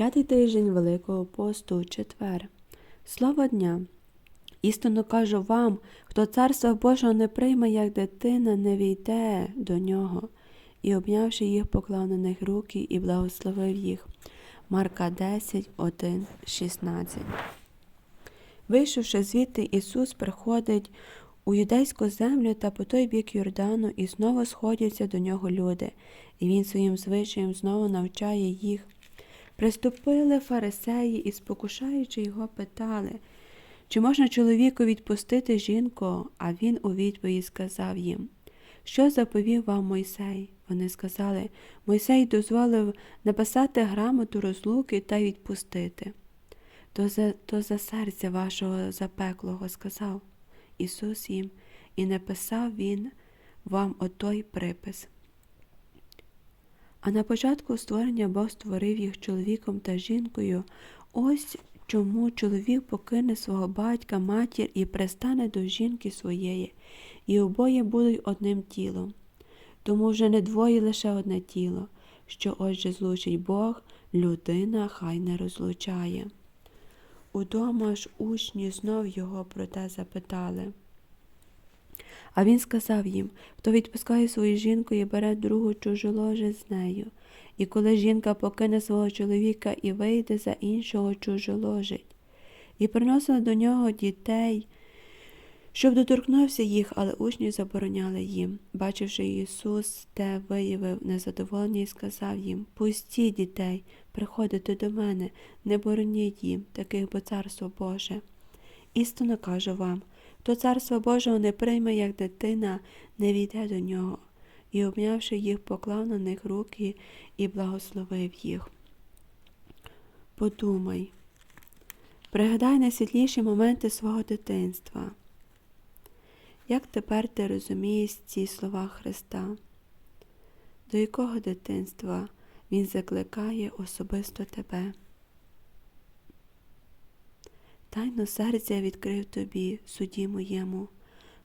П'ятий тиждень Великого посту, четвер. Слава дня! Істинно кажу вам, хто царства Божого не прийме, як дитина, не війде до нього. І, обнявши їх, поклав на них руки і благословив їх. Марка 10, 1, 16. Вийшовши звідти, Ісус приходить у юдейську землю та по той бік Йордану, і знову сходяться до нього люди, і він своїм звичаєм знову навчає їх. Приступили фарисеї і, спокушаючи його, питали, чи можна чоловіку відпустити жінку, а він у відповідь сказав їм, що заповів вам Мойсей? Вони сказали, Мойсей дозволив написати грамоту розлуки та відпустити. То за, то за серця вашого запеклого сказав Ісус їм, і написав Він вам отой припис. А на початку створення Бог створив їх чоловіком та жінкою. Ось чому чоловік покине свого батька, матір і пристане до жінки своєї, і обоє будуть одним тілом. Тому вже не двоє лише одне тіло, що отже злучить Бог, людина хай не розлучає. Удома ж учні знов його про те запитали. А він сказав їм, хто відпускає свою жінку і бере другу чужоложе з нею, і коли жінка покине свого чоловіка і вийде за іншого чужоложить, і приносили до нього дітей, щоб доторкнувся їх, але учні забороняли їм. Бачивши Ісус, те виявив незадоволення і сказав їм Пустіть дітей, приходите до мене, не бороніть їм, таких бо царство Боже. Істинно кажу вам, хто царство Божого не прийме, як дитина, не війде до нього, і, обнявши їх, поклав на них руки і благословив їх. Подумай, пригадай найсвітліші моменти свого дитинства. Як тепер ти розумієш ці слова Христа? До якого дитинства Він закликає особисто тебе? Тайно серця відкрив тобі, суді моєму,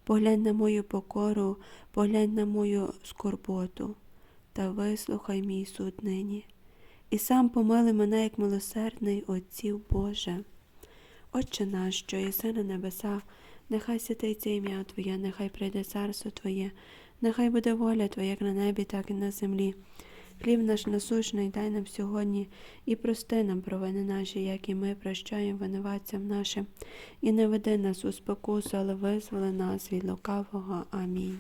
поглянь на мою покору, поглянь на мою скорботу, та вислухай мій суд нині, і сам помили мене, як милосердний Отців Боже. Отче наш, що єси на небесах, нехай святиться ім'я Твоє, нехай прийде царство Твоє, нехай буде воля Твоя, як на небі, так і на землі. Хліб наш насущний дай нам сьогодні і прости нам провини наші, як і ми прощаємо винуватцям нашим, і не веди нас у спокусу, але визволи нас від лукавого. Амінь.